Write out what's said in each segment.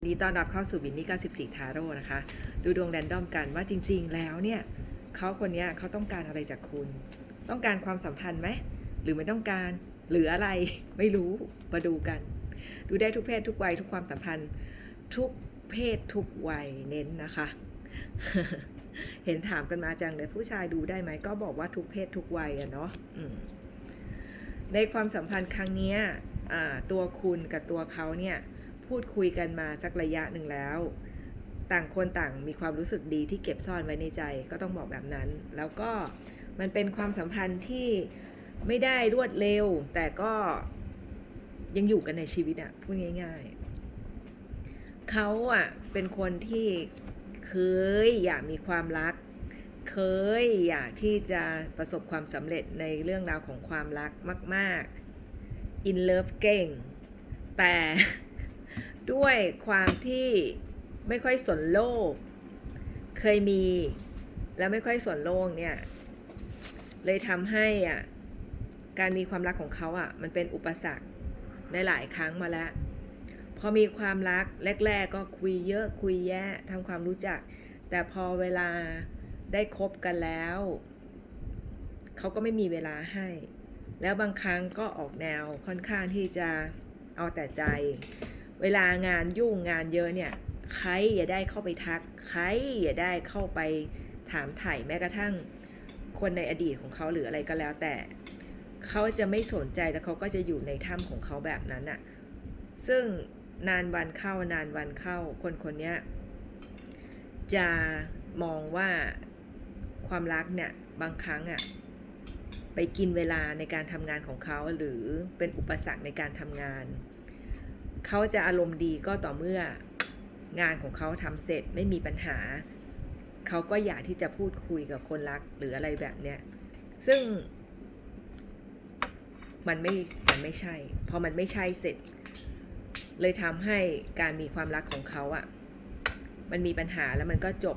นดีต้อนรับเข้าสู่วินนี่94ทาโร่นะคะ ดูดวงแรนดอมกันว่าจริง ๆ แล้วเนี่ยเขาคนนี้เขาต้องการอะไรจากคุณ ต้องการความสัมพันธ์ไหมหรือไม่ต้องการหรืออะไรไม่รู้มาดูกัน ดูได้ทุกเพศทุกวัยทุกความสัมพันธ์ ทุกเพศทุกวัยเน้นนะคะ เห็นถามกันมาจังเลยผู้ชายดูได้ไหมก็บอกว่าทุกเพศทุกวัยอะเนาะในความสัมพันธ์ครั้งนี้ตัวคุณกับตัวเขาเนี่ย พูดคุยกันมาสักระยะหนึ่งแล้ว ต่างคนต่างมีความรู้สึกดีที่เก็บซ่อนไว้ในใจก็ต้องบอกแบบนั้น แล้วก็มันเป็นความสัมพันธ์ที่ไม่ได้รวดเร็ว แต่ก็ยังอยู่กันในชีวิตอะพูดง่ายๆเขาอะเป็นคนที่เคยอยากมีความรัก เคยอยากที่จะประสบความสำเร็จในเรื่องราวของความรักมากๆ in love เก่ง แต่ ด้วยความที่ไม่ค่อยสนโลก เคยมี แล้วไม่ค่อยสนโลกเนี่ย เลยทำให้อะการมีความรักของเขาอะ มันเป็นอุปสรรคได้หลายครั้งมาแล้ว พอมีความรักแรก ๆ ก็คุยเยอะคุยแยะทำความรู้จัก แต่พอเวลาได้คบกันแล้ว เขาก็ไม่มีเวลาให้ แล้วบางครั้งก็ออกแนวค่อนข้างที่จะเอาแต่ใจ เวลางานยุ่งงานเยอะเนี่ย ใครอย่าได้เข้าไปทัก ใครอย่าได้เข้าไปถามถ่ายแม้กระทั่งคนในอดีตของเขาหรืออะไรก็แล้วแต่ เขาจะไม่สนใจแล้วเขาก็จะอยู่ในถ้ำของเขาแบบนั้นอะซึ่งนานวันเข้านานวันเข้า คนคนนี้จะมองว่าความรักเนี่ยบางครั้งอะไปกินเวลาในการทำงานของเขาหรือเป็นอุปสรรคในการทำงาน เขาจะอารมณ์ดีก็ต่อเมื่องานของเขาทำเสร็จไม่มีปัญหา เขาก็อยากที่จะพูดคุยกับคนรักหรืออะไรแบบเนี้ย ซึ่ง มันไม่ มันไม่ใช่ พอมันไม่ใช่เสร็จ เลยทำให้การมีความรักของเขาอะ่ะ มันมีปัญหาแล้วมันก็จบ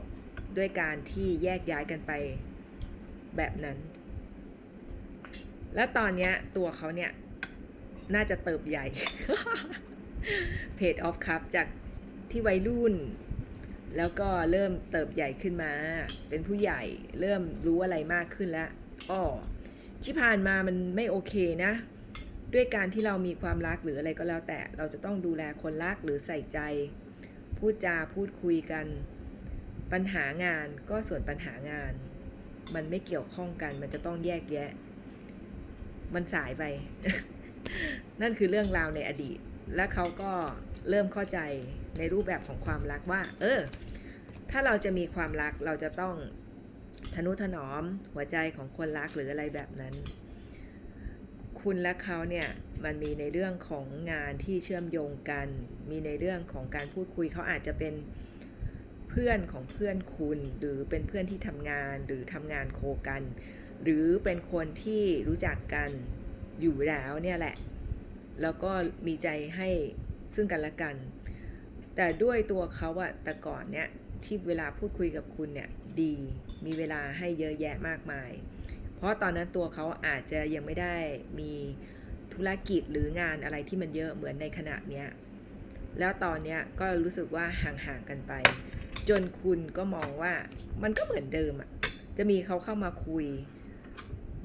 ด้วยการที่แยกย้ายกันไปแบบนั้น แล้วตอนเนี้ยตัวเขาเนี่ยน่าจะเติบใหญ่ เพจออฟครับจากที่วัยรุ่น แล้วก็เริ่มเติบใหญ่ขึ้นมา เป็นผู้ใหญ่เริ่มรู้อะไรมากขึ้นแล้วอ้อที่ผ่านมามันไม่โอเคนะ ด้วยการที่เรามีความรักหรืออะไรก็แล้วแต่เราจะต้องดูแลคนรักหรือใส่ใจ พูดจาพูดคุยกัน ปัญหางานก็ส่วนปัญหางาน มันไม่เกี่ยวข้องกันมันจะต้องแยกแยะ มันสายไป นั่นคือเรื่องราวในอดีต และเขาก็เริ่มเข้าใจในรูปแบบของความรักว่า เออ ถ้าเราจะมีความรักเราจะต้องทนุถนอมหัวใจของคนรักหรืออะไรแบบนั้น คุณและเขาเนี่ยมันมีในเรื่องของงานที่เชื่อมโยงกัน มีในเรื่องของการพูดคุยเขาอาจจะเป็นเพื่อนของเพื่อนคุณ หรือเป็นเพื่อนที่ทำงานหรือทำงานโคกัน หรือเป็นคนที่รู้จักกันอยู่แล้วเนี่ยแหละ แล้วก็มีใจให้ซึ่งกันและกัน แต่ด้วยตัวเขาอะแต่ก่อนเนี่ยที่เวลาพูดคุยกับคุณเนี่ยดี มีเวลาให้เยอะแยะมากมาย เพราะตอนนั้นตัวเขาอาจจะยังไม่ได้มีธุรกิจหรืองานอะไรที่มันเยอะเหมือนในขณะเนี้ย แล้วตอนเนี้ยก็รู้สึกว่าห่างๆกันไป จนคุณก็มองว่ามันก็เหมือนเดิมอะจะมีเขาเข้ามาคุย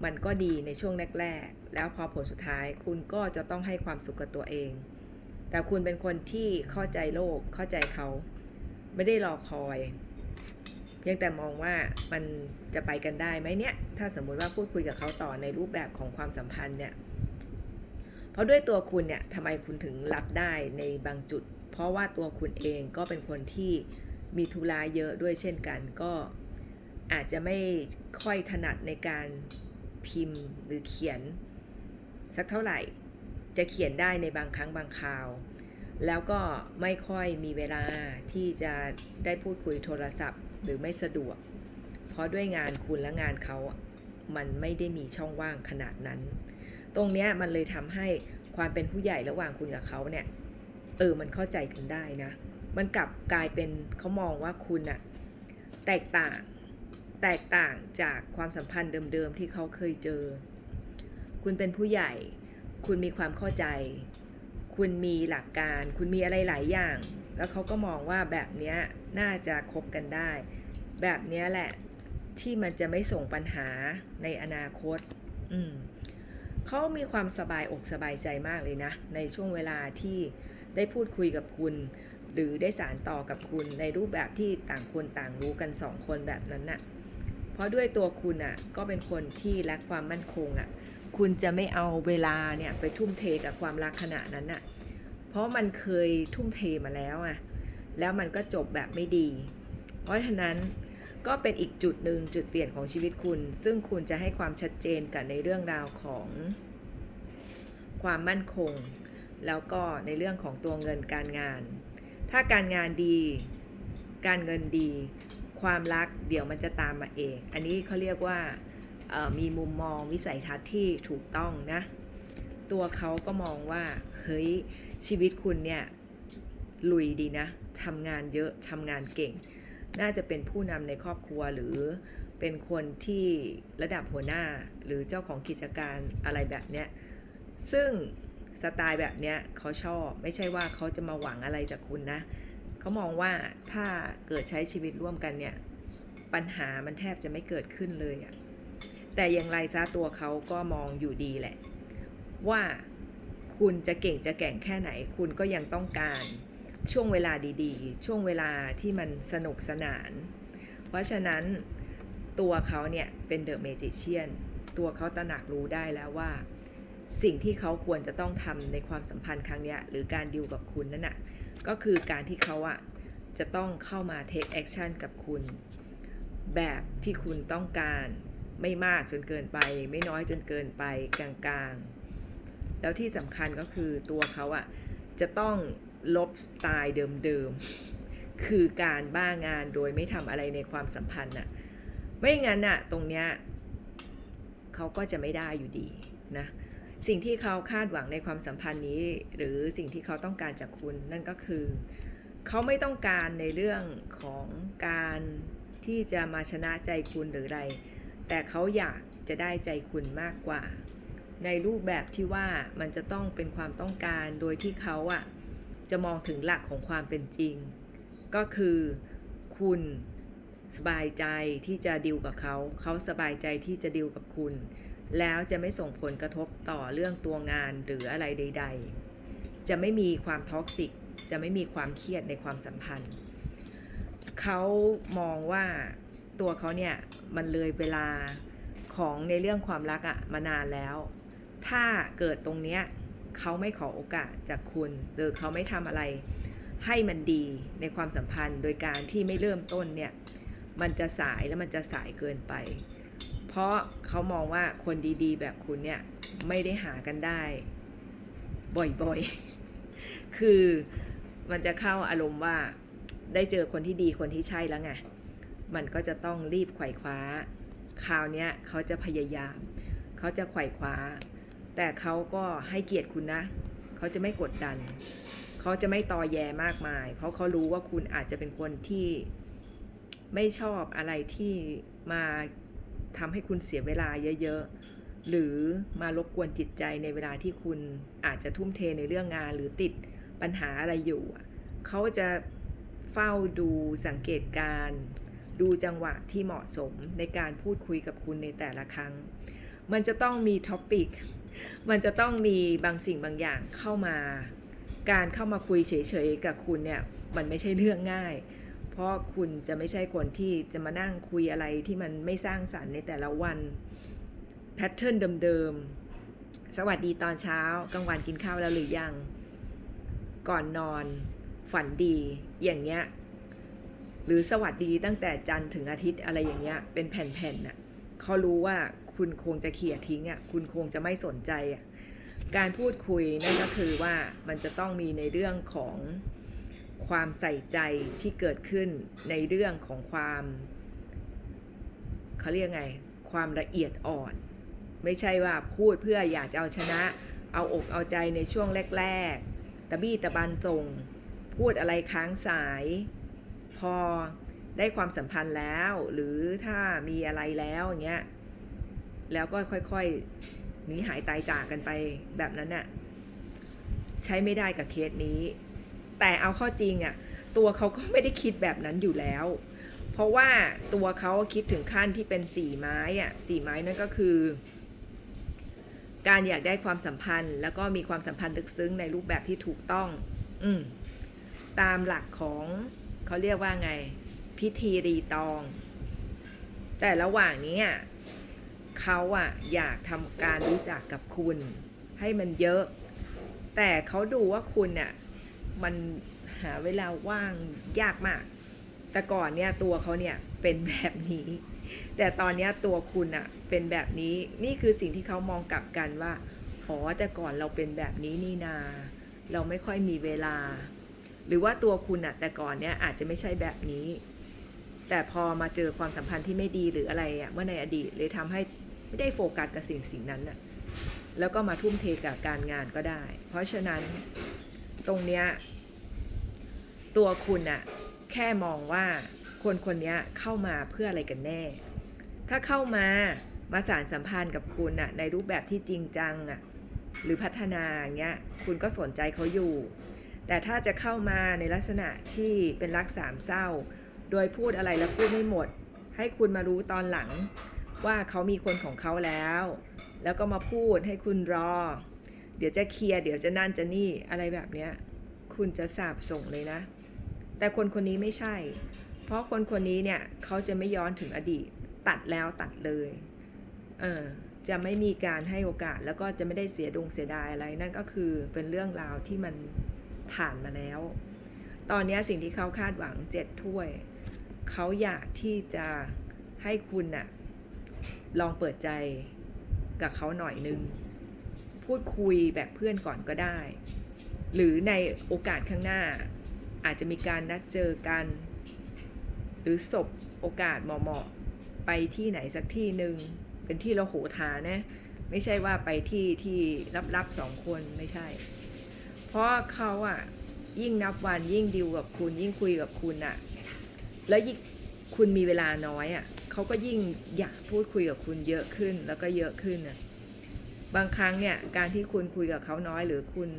มันก็ดีในช่วงแรกๆ แล้วพอผลสุดท้ายคุณก็จะต้องให้ความสุขกับตัวเอง แต่คุณเป็นคนที่เข้าใจโลกเข้าใจเขา ไม่ได้รอคอย เพียงแต่มองว่ามันจะไปกันได้ไหมเนี่ย ถ้าสมมุติว่าพูดคุยกับเขาต่อในรูปแบบของความสัมพันธ์เนี่ย เพราะด้วยตัวคุณเนี่ยทำไมคุณถึงรับได้ในบางจุด เพราะว่าตัวคุณเองก็เป็นคนที่มีธุระเยอะด้วยเช่นกันก็อาจจะไม่ค่อยถนัดในการพิมพ์หรือเขียน สักเท่าไหร่ จะเขียนได้ในบางครั้งบางคราว แล้วก็ไม่ค่อยมีเวลาที่จะได้พูดคุยโทรศัพท์ หรือไม่สะดวก เพราะด้วยงานคุณและงานเขามันไม่ได้มีช่องว่างขนาดนั้น ตรงเนี้ยมันเลยทำให้ความเป็นผู้ใหญ่ระหว่างคุณกับเขาเนี่ย เออมันเข้าใจกันได้นะ มันกลับกลายเป็นเขามองว่าคุณอะแตกต่างแตกต่างจากความสัมพันธ์เดิมๆที่เขาเคยเจอ คุณเป็นผู้ใหญ่ คุณมีความเข้าใจ คุณมีหลักการ คุณมีอะไรหลายอย่าง แล้วเขาก็มองว่าแบบนี้น่าจะคบกันได้ แบบนี้แหละที่มันจะไม่ส่งปัญหาในอนาคต อืมเขามีความสบายอกสบายใจมากเลยนะ ในช่วงเวลาที่ได้พูดคุยกับคุณ หรือได้สารต่อกับคุณในรูปแบบที่ต่างคนต่างรู้กันสองคนแบบนั้นน่ะเพราะด้วยตัวคุณอะก็เป็นคนที่รักความมั่นคงอะ คุณจะไม่เอาเวลาเนี่ยไปทุ่มเทกับความรักขณะนั้นน่ะเพราะมันเคยทุ่มเทมาแล้วอะแล้วมันก็จบแบบไม่ดี เพราะฉะนั้นก็เป็นอีกจุดหนึ่งจุดเปลี่ยนของชีวิตคุณ ซึ่งคุณจะให้ความชัดเจนกับในเรื่องราวของความมั่นคง แล้วก็ในเรื่องของตัวเงินการงาน ถ้าการงานดี การเงินดี ความรักเดี๋ยวมันจะตามมาเอง อันนี้เขาเรียกว่า มีมุมมองวิสัยทัศน์ที่ถูกต้องนะตัวเขาก็มองว่าเฮ้ยชีวิตคุณเนี่ยลุยดีนะทำงานเยอะทำงานเก่ง น่าจะเป็นผู้นำในครอบครัวหรือเป็นคนที่ระดับหัวหน้าหรือเจ้าของกิจการอะไรแบบเนี้ยซึ่งสไตล์แบบเนี้ยเขาชอบไม่ใช่ว่าเขาจะมาหวังอะไรจากคุณนะเขามองว่าถ้าเกิดใช้ชีวิตร่วมกันเนี่ยปัญหามันแทบจะไม่เกิดขึ้นเลยอะ แต่อย่างไรซะตัวเขาก็มองอยู่ดีแหละ ว่าคุณจะเก่งจะแก่งแค่ไหน คุณก็ยังต้องการช่วงเวลาดีๆ ช่วงเวลาที่มันสนุกสนาน เพราะฉะนั้นตัวเขาเนี่ยเป็นเดอะเมจิเชียนตัวเขาตระหนักรู้ได้แล้วว่า สิ่งที่เขาควรจะต้องทำในความสัมพันธ์ครั้งนี้หรือการดิวกับคุณนั่นนะก็คือการที่เขาอะจะต้องเข้ามา take action กับคุณ แบบที่คุณต้องการ ไม่มากจนเกินไป ไม่น้อยจนเกินไปกลางๆ แล้วที่สำคัญก็คือตัวเขาอะจะต้องลบสไตล์เดิมๆ คือการบ้างานโดยไม่ทำอะไรในความสัมพันธ์น่ะไม่งั้นน่ะตรงเนี้ยเขาก็จะไม่ได้อยู่ดีนะสิ่งที่เขาคาดหวังในความสัมพันธ์นี้ หรือสิ่งที่เขาต้องการจากคุณนั่นก็คือ เขาไม่ต้องการในเรื่องของการที่จะมาชนะใจคุณหรืออะไร แต่เขาอยากจะได้ใจคุณมากกว่า ในรูปแบบที่ว่ามันจะต้องเป็นความต้องการโดยที่เขาอะจะมองถึงหลักของความเป็นจริง ก็คือคุณสบายใจที่จะดิวกับเขา เขาสบายใจที่จะดิวกับคุณ แล้วจะไม่ส่งผลกระทบต่อเรื่องตัวงานหรืออะไรใด ๆ จะไม่มีความท็อกซิก จะไม่มีความเครียดในความสัมพันธ์ เขามองว่า ตัวเขาเนี่ยมันเลยเวลาของในเรื่องความรักอะมานานแล้ว ถ้าเกิดตรงเนี้ยเขาไม่ขอโอกาสจากคุณหรือเขาไม่ทำอะไรให้มันดีในความสัมพันธ์ โดยการที่ไม่เริ่มต้นเนี่ยมันจะสายแล้วมันจะสายเกินไป เพราะเขามองว่าคนดีๆ แบบคุณเนี่ยไม่ได้หากันได้ บ่อยๆ คือมันจะเข้าอารมณ์ว่าได้เจอคนที่ดีคนที่ใช่แล้วไง มันก็จะต้องรีบไขว่คว้า คราวนี้เขาจะพยายาม เขาจะไขว่คว้า แต่เขาก็ให้เกียรติคุณนะ เขาจะไม่กดดัน เขาจะไม่ตอแยมากมาย เพราะเขารู้ว่าคุณอาจจะเป็นคนที่ไม่ชอบอะไรที่มาทำให้คุณเสียเวลาเยอะๆ หรือมารบกวนจิตใจในเวลาที่คุณอาจจะทุ่มเทในเรื่องงานหรือติดปัญหาอะไรอยู่ เขาจะเฝ้าดูสังเกตการณ์ ดูจังหวะที่เหมาะสมในการพูดคุยกับคุณในแต่ละครั้ง มันจะต้องมีท็อปิก มันจะต้องมีบางสิ่งบางอย่างเข้ามา การเข้ามาคุยเฉยๆกับคุณเนี่ย มันไม่ใช่เรื่องง่าย เพราะคุณจะไม่ใช่คนที่จะมานั่งคุยอะไรที่มันไม่สร้างสรรค์ในแต่ละวัน แพทเทิร์นเดิมๆ สวัสดีตอนเช้ากลางวันกินข้าวแล้วหรือยัง ก่อนนอน ฝันดี อย่างเงี้ย หรือสวัสดีตั้งแต่จันทร์ถึงอาทิตย์อะไรอย่างเงี้ยเป็นแผ่นๆน่ะเขารู้ว่าคุณคงจะเขี่ยทิ้งอะคุณคงจะไม่สนใจอะการพูดคุยนั่นก็คือว่ามันจะต้องมีในเรื่องของความใส่ใจที่เกิดขึ้นในเรื่องของความเขาเรียกไง ความละเอียดอ่อน ไม่ใช่ว่าพูดเพื่ออยากจะเอาชนะ เอาอกเอาใจในช่วงแรก ๆ ตะบี้ตะบันจง พูดอะไรค้างสาย พอได้ความสัมพันธ์แล้ว หรือถ้ามีอะไรแล้วอย่างเงี้ยแล้วก็ค่อยๆหนีหายตายจากกันไปแบบนั้นน่ะใช้ไม่ได้กับเคสนี้ แต่เอาข้อจริงอะตัวเขาก็ไม่ได้คิดแบบนั้นอยู่แล้ว เพราะว่าตัวเขาคิดถึงขั้นที่เป็นสี่ไม้อะสี่ไม้นั่นก็คือ การอยากได้ความสัมพันธ์ แล้วก็มีความสัมพันธ์ลึกซึ้งในรูปแบบที่ถูกต้อง อืมตามหลักของ เขาเรียกว่าไง พิธีรีตอง แต่ระหว่างนี้เขาอะอยากทำการรู้จักกับคุณ ให้มันเยอะ แต่เขาดูว่าคุณเนี่ยมันหาเวลาว่างยากมาก แต่ก่อนเนี่ยตัวเขาเนี่ยเป็นแบบนี้ แต่ตอนนี้ตัวคุณอะเป็นแบบนี้ นี่คือสิ่งที่เขามองกลับกันว่า อ๋อแต่ก่อนเราเป็นแบบนี้นี่นา เราไม่ค่อยมีเวลา หรือว่าตัวคุณอะแต่ก่อนเนี้ยอาจจะไม่ใช่แบบนี้ แต่พอมาเจอความสัมพันธ์ที่ไม่ดีหรืออะไรอะเมื่อในอดีตเลยทำให้ไม่ได้โฟกัสกับสิ่งสิ่งนั้นอะแล้วก็มาทุ่มเทกับการงานก็ได้ เพราะฉะนั้นตรงเนี้ยตัวคุณอะแค่มองว่าคนคนนี้เข้ามาเพื่ออะไรกันแน่ ถ้าเข้ามามาสารสัมพันธ์กับคุณอะในรูปแบบที่จริงจังอะหรือพัฒนาเงี้ย คุณก็สนใจเขาอยู่ แต่ถ้าจะเข้ามาในลักษณะที่เป็นรักสามเศร้า โดยพูดอะไรแล้วพูดไม่หมด ให้คุณมารู้ตอนหลังว่าเขามีคนของเขาแล้ว แล้วก็มาพูดให้คุณรอ เดี๋ยวจะเคลียร์เดี๋ยวจะนั่นจะนี่อะไรแบบเนี้ยคุณจะสาบส่งเลยนะ แต่คนคนนี้ไม่ใช่ เพราะคนคนนี้เนี่ยเขาจะไม่ย้อนถึงอดีต ตัดแล้วตัดเลยเออจะไม่มีการให้โอกาสแล้วก็จะไม่ได้เสียดงเสียดายอะไรนั่นก็คือเป็นเรื่องราวที่มัน ผ่านมาแล้ว ตอนนี้สิ่งที่เขาคาดหวังเจ็ดถ้วย เขาอยากที่จะให้คุณน่ะลองเปิดใจกับเขาหน่อยนึง พูดคุยแบบเพื่อนก่อนก็ได้ หรือในโอกาสข้างหน้า อาจจะมีการนัดเจอกัน หรือศบโอกาสเหมาะๆไปที่ไหนสักที่หนึ่งเป็นที่เราโหฐานะ ไม่ใช่ว่าไปที่ที่รับๆสองคนไม่ใช่ ราะเขาอะยิ่งนับวันยิ่งดิวกับคุณ ยิ่งคุยกับคุณอะแล้วยิ่งคุณมีเวลาน้อยอะเขาก็ยิ่งอยากพูดคุยกับคุณเยอะขึ้นแล้วก็เยอะขึ้นอะบางครั้งเนี่ยการที่คุณคุยกับเขาน้อยหรือคุณ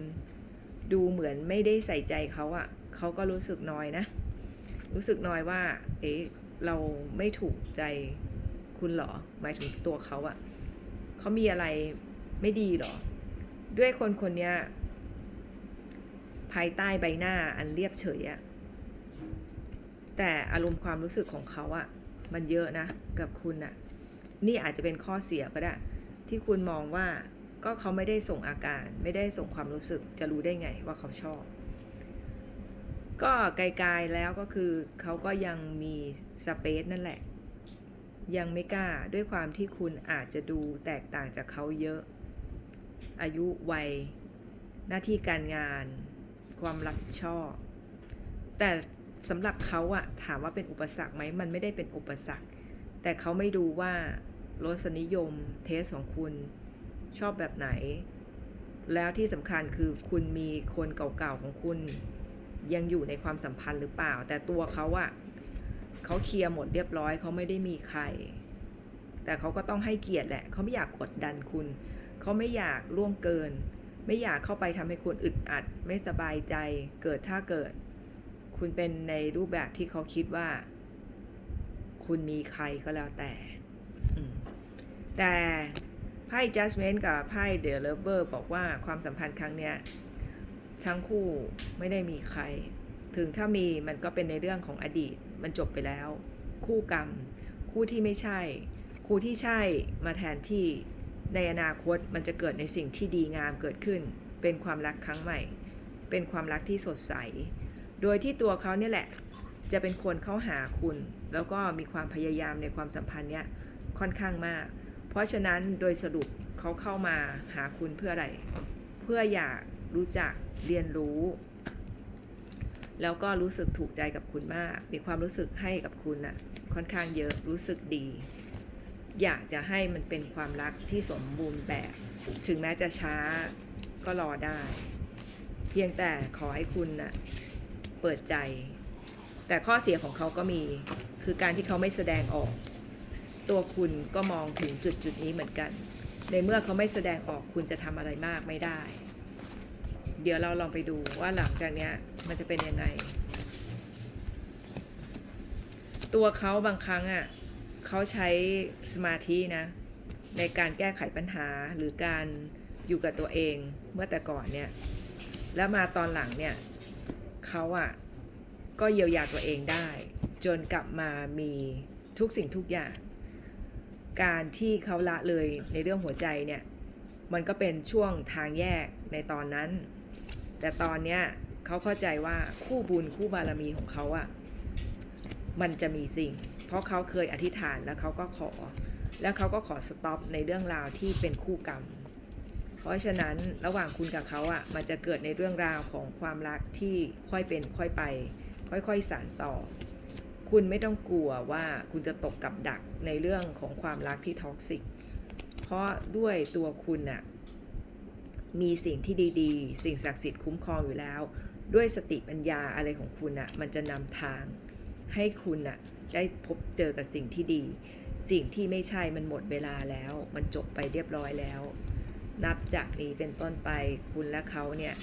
ดูเหมือนไม่ได้ใส่ใจเขาอะเขาก็รู้สึกน้อยนะ รู้สึกน้อยว่า เอ๊ะเราไม่ถูกใจคุณหรอ หมายถึงตัวเขาอะเขามีอะไรไม่ดีหรอ ด้วยคนคนเนี้ย ภายใต้ใบหน้าอันเรียบเฉยอะแต่อารมณ์ความรู้สึกของเขาอะมันเยอะนะกับคุณอะนี่อาจจะเป็นข้อเสียก็ได้ ที่คุณมองว่าก็เขาไม่ได้ส่งอาการ ไม่ได้ส่งความรู้สึกจะรู้ได้ไงว่าเขาชอบ ก็ไกลๆแล้วก็คือเขาก็ยังมีสเปซนั่นแหละ ยังไม่กล้าด้วยความที่คุณอาจจะดูแตกต่างจากเขาเยอะ อายุวัย หน้าที่การงาน ความรับผิดชอบ แต่สำหรับเขาอะถามว่าเป็นอุปสรรคไหมมันไม่ได้เป็นอุปสรรค แต่เขาไม่ดูว่ารสนิยมเทสของคุณชอบแบบไหน แล้วที่สำคัญคือคุณมีคนเก่าๆของคุณยังอยู่ในความสัมพันธ์หรือเปล่า แต่ตัวเขาอะเขาเคลียร์หมดเรียบร้อยเขาไม่ได้มีใคร แต่เขาก็ต้องให้เกียรติแหละเขาไม่อยากกดดันคุณ เขาไม่อยากล่วงเกิน ไม่อยากเข้าไปทำให้คุณอึดอัด ไม่สบายใจ เกิดถ้าเกิด คุณเป็นในรูปแบบที่เขาคิดว่า คุณมีใครก็แล้วแต่อืมแต่ไพ่ judgment กับไพ่ the lover บอกว่าความสัมพันธ์ครั้งเนี้ยทั้งคู่ไม่ได้มีใคร ถึงถ้ามีมันก็เป็นในเรื่องของอดีต มันจบไปแล้ว คู่กรรม คู่ที่ไม่ใช่ คู่ที่ใช่มาแทนที่ ในอนาคตมันจะเกิดในสิ่งที่ดีงามเกิดขึ้น เป็นความรักครั้งใหม่ เป็นความรักที่สดใส โดยที่ตัวเขาเนี่ยแหละ จะเป็นคนเข้าหาคุณ แล้วก็มีความพยายามในความสัมพันธ์เนี้ยค่อนข้างมาก เพราะฉะนั้นโดยสรุปเขาเข้ามาหาคุณเพื่ออะไร เพื่ออยากรู้จักเรียนรู้ แล้วก็รู้สึกถูกใจกับคุณมาก มีความรู้สึกให้กับคุณน่ะค่อนข้างเยอะรู้สึกดี อยากจะให้มันเป็นความรักที่สมบูรณ์แบบ ถึงแม้จะช้าก็รอได้ เพียงแต่ขอให้คุณน่ะเปิดใจ แต่ข้อเสียของเขาก็มีคือการที่เขาไม่แสดงออก ตัวคุณก็มองถึงจุดจุดนี้เหมือนกัน ในเมื่อเขาไม่แสดงออกคุณจะทำอะไรมากไม่ได้ เดี๋ยวเราลองไปดูว่าหลังจากนี้มันจะเป็นยังไง ตัวเขาบางครั้งอะ เขาใช้สมาธินะ ในการแก้ไขปัญหาหรือการอยู่กับตัวเองเมื่อแต่ก่อนเนี่ย แล้วมาตอนหลังเนี่ยเขาอะก็เยียวยาตัวเองได้ จนกลับมามีทุกสิ่งทุกอย่าง การที่เขาละเลยในเรื่องหัวใจเนี่ย มันก็เป็นช่วงทางแยกในตอนนั้น แต่ตอนเนี้ยเขาเข้าใจว่าคู่บุญคู่บารมีของเขาอะ่ะมันจะมีสิ่ง เพราะเขาเคยอธิษฐานแล้วเขาก็ขอ แล้วเขาก็ขอสต็อปในเรื่องราวที่เป็นคู่กรรม เพราะฉะนั้นระหว่างคุณกับเขาอะ่ะมันจะเกิดในเรื่องราวของความรักที่ค่อยเป็นค่อยไป ค่อยๆสานต่อ คุณไม่ต้องกลัวว่าคุณจะตกกับดักในเรื่องของความรักที่ท็อกซิก เพราะด้วยตัวคุณน่ะมีสิ่งที่ดีๆ สิ่งศักดิ์สิทธิ์คุ้มครองอยู่แล้ว ด้วยสติปัญญาอะไรของคุณน่ะมันจะนำทาง ให้คุณน่ะได้พบเจอกับสิ่งที่ดี สิ่งที่ไม่ใช่มันหมดเวลาแล้ว มันจบไปเรียบร้อยแล้ว นับจากนี้เป็นต้นไปคุณและเขาเนี่ย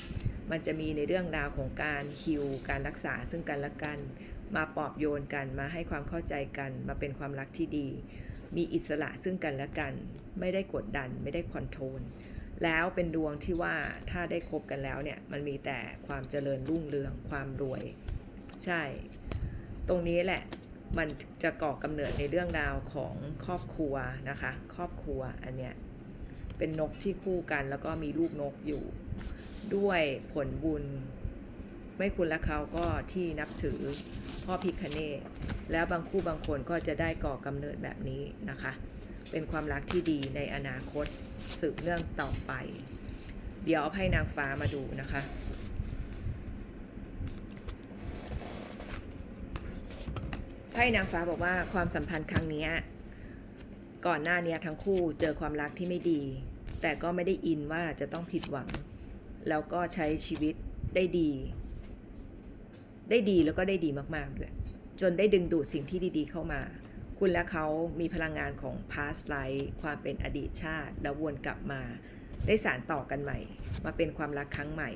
มันจะมีในเรื่องราวของการฮิวการรักษาซึ่งกันและกัน มาปอบโยนกันมาให้ความเข้าใจกัน มาเป็นความรักที่ดี มีอิสระซึ่งกันและกัน ไม่ได้กดดันไม่ได้คอนโทรลแล้วเป็นดวงที่ว่าถ้าได้คบกันแล้วเนี่ย มันมีแต่ความเจริญรุ่งเรืองความรวย ใช่ ตรงนี้แหละมันจะก่อกำเนิดในเรื่องราวของครอบครัวนะคะ ครอบครัวอันเนี้ยเป็นนกที่คู่กันแล้วก็มีลูกนกอยู่ ด้วยผลบุญ ไม่คุณและเขาก็ที่นับถือพ่อพิคเนตแล้วบางคู่บางคนก็จะได้ก่อกำเนิดแบบนี้นะคะ เป็นความรักที่ดีในอนาคตสืบเนื่องต่อไป เดี๋ยวเอาไพ่นางฟ้ามาดูนะคะ ไพ่นางฟ้าบอกว่าความสัมพันธ์ครั้งนี้ก่อนหน้าเนี้ยทั้งคู่เจอความรักที่ไม่ดี แต่ก็ไม่ได้อินว่าจะต้องผิดหวัง แล้วก็ใช้ชีวิตได้ดี ได้ดีแล้วก็ได้ดีมากๆด้วยจนได้ดึงดูดสิ่งที่ดีๆเข้ามา คุณและเขามีพลังงานของ past life ความเป็นอดีตชาติ แล้ววนกลับมา ได้สารต่อกันใหม่ มาเป็นความรักครั้งใหม่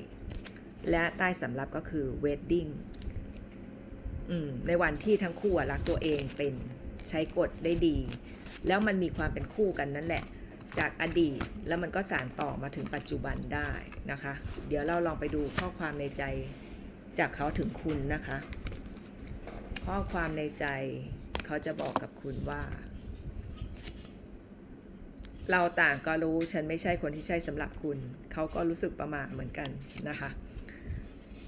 และใต้สำรับก็คือ wedding ในวันที่ทั้งคู่รักตัวเองเป็นใช้กฎได้ดี แล้วมันมีความเป็นคู่กันนั่นแหละ จากอดีตแล้วมันก็สานต่อมาถึงปัจจุบันได้นะคะ เดี๋ยวเราลองไปดูข้อความในใจจากเขาถึงคุณนะคะ ข้อความในใจเขาจะบอกกับคุณว่า เราต่างก็รู้ฉันไม่ใช่คนที่ใช่สำหรับคุณ เขาก็รู้สึกประมาทเหมือนกันนะคะ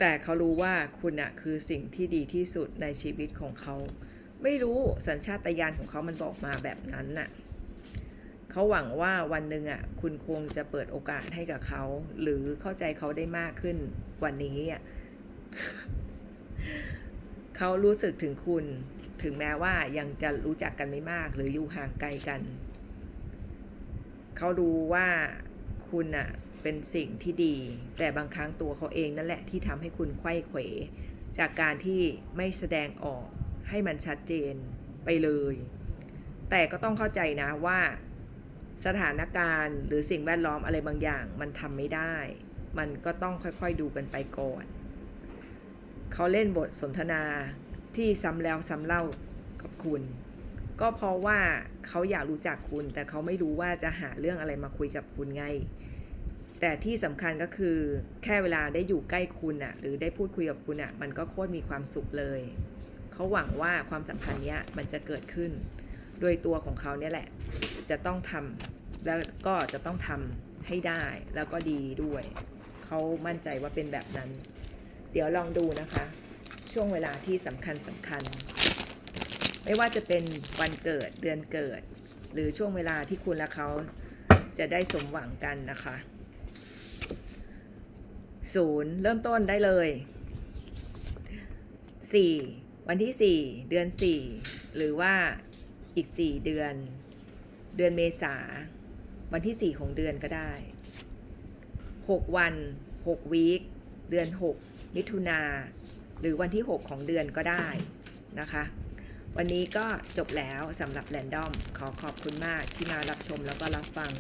แต่เขารู้ว่าคุณอะคือสิ่งที่ดีที่สุดในชีวิตของเขา ไม่รู้สัญชาตญาณของเขามันบอกมาแบบนั้นน่ะเขาหวังว่าวันหนึ่งอะคุณคงจะเปิดโอกาสให้กับเขา หรือเข้าใจเขาได้มากขึ้นกว่านี้อะเขารู้สึกถึงคุณ ถึงแม้ว่ายังจะรู้จักกันไม่มาก หรืออยู่ห่างไกลกัน เขารู้ว่าคุณอะ เป็นสิ่งที่ดี แต่บางครั้งตัวเขาเองนั่นแหละที่ทำให้คุณไขว้เขว จากการที่ไม่แสดงออกให้มันชัดเจนไปเลย แต่ก็ต้องเข้าใจนะว่าสถานการณ์หรือสิ่งแวดล้อมอะไรบางอย่างมันทำไม่ได้ มันก็ต้องค่อยๆดูกันไปก่อน เขาเล่นบทสนทนาที่ซ้ำแล้วซ้ำเล่ากับคุณ ก็เพราะว่าเขาอยากรู้จักคุณ แต่เขาไม่รู้ว่าจะหาเรื่องอะไรมาคุยกับคุณไง แต่ที่สำคัญก็คือแค่เวลาได้อยู่ใกล้คุณอะหรือได้พูดคุยกับคุณอะมันก็โคตรมีความสุขเลย เขาหวังว่าความสัมพันธ์เนี้ยมันจะเกิดขึ้น โดยตัวของเขาเนี่ยแหละ จะต้องทำแล้วก็จะต้องทำให้ได้แล้วก็ดีด้วย เขามั่นใจว่าเป็นแบบนั้น เดี๋ยวลองดูนะคะ ช่วงเวลาที่สำคัญสำคัญ ไม่ว่าจะเป็นวันเกิดเดือนเกิด หรือช่วงเวลาที่คุณและเขาจะได้สมหวังกันนะคะ ศูนย์เริ่มต้นได้เลยสี่วันที่สี่เดือนสี่หรือว่าอีกสี่เดือน เดือนเมษาวันที่สี่ของเดือนก็ได้หกวันหกวีคเดือนหกมิถุนาหรือวันที่หกของเดือนก็ได้นะคะวันนี้ก็จบแล้วสำหรับแรนดอมขอขอบคุณมากที่มารับชมแล้วก็รับฟัง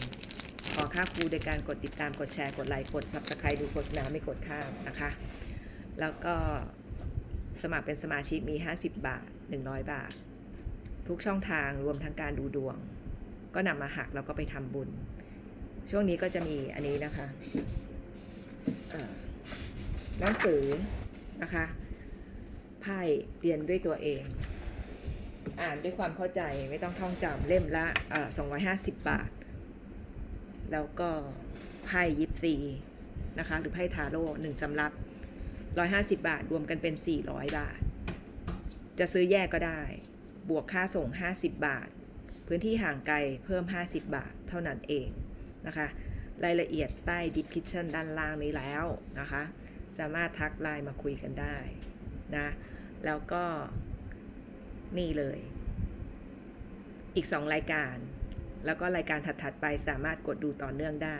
ขอค่าครูโดยการกดติดตามกดแชร์กดไลค์กด subscribe ดูโฆษณาไม่กดข้ามนะคะ แล้วก็สมัครเป็นสมาชิกมี 50 บาท 100 บาท ทุกช่องทางรวมทั้งการดูดวง ก็นำมาหักแล้วก็ไปทำบุญ ช่วงนี้ก็จะมีอันนี้นะคะหนังสือนะคะไพ่เรียนด้วยตัวเอง อ่านด้วยความเข้าใจไม่ต้องท่องจำเล่มละเอ่อ250 บาท แล้วก็ไพ่ยิปซีนะคะ หรือไพ่ทาโร่หนึ่งสำรับ 150 บาทรวมกันเป็น 400 บาท จะซื้อแยกก็ได้ บวกค่าส่ง 50 บาท พื้นที่ห่างไกลเพิ่ม 50 บาทเท่านั้นเองนะคะ รายละเอียดใต้ description ด้านล่างนี้แล้วนะคะ สามารถทักไลน์มาคุยกันได้นะ แล้วก็นี่เลย อีก 2 รายการ แล้วก็รายการถัดๆไปสามารถกดดูต่อเนื่องได้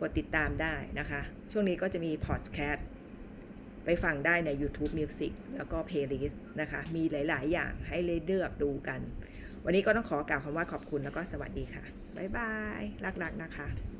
กดติดตามได้นะคะ ช่วงนี้ก็จะมีพอดแคสต์ไปฟังได้ใน YouTube Music แล้วก็ Playlist นะคะ มีหลาย ๆ อย่างให้เลือกดูกัน วันนี้ก็ต้องขอกล่าวคำว่าขอบคุณแล้วก็สวัสดีค่ะ บ๊ายบายรักๆนะคะ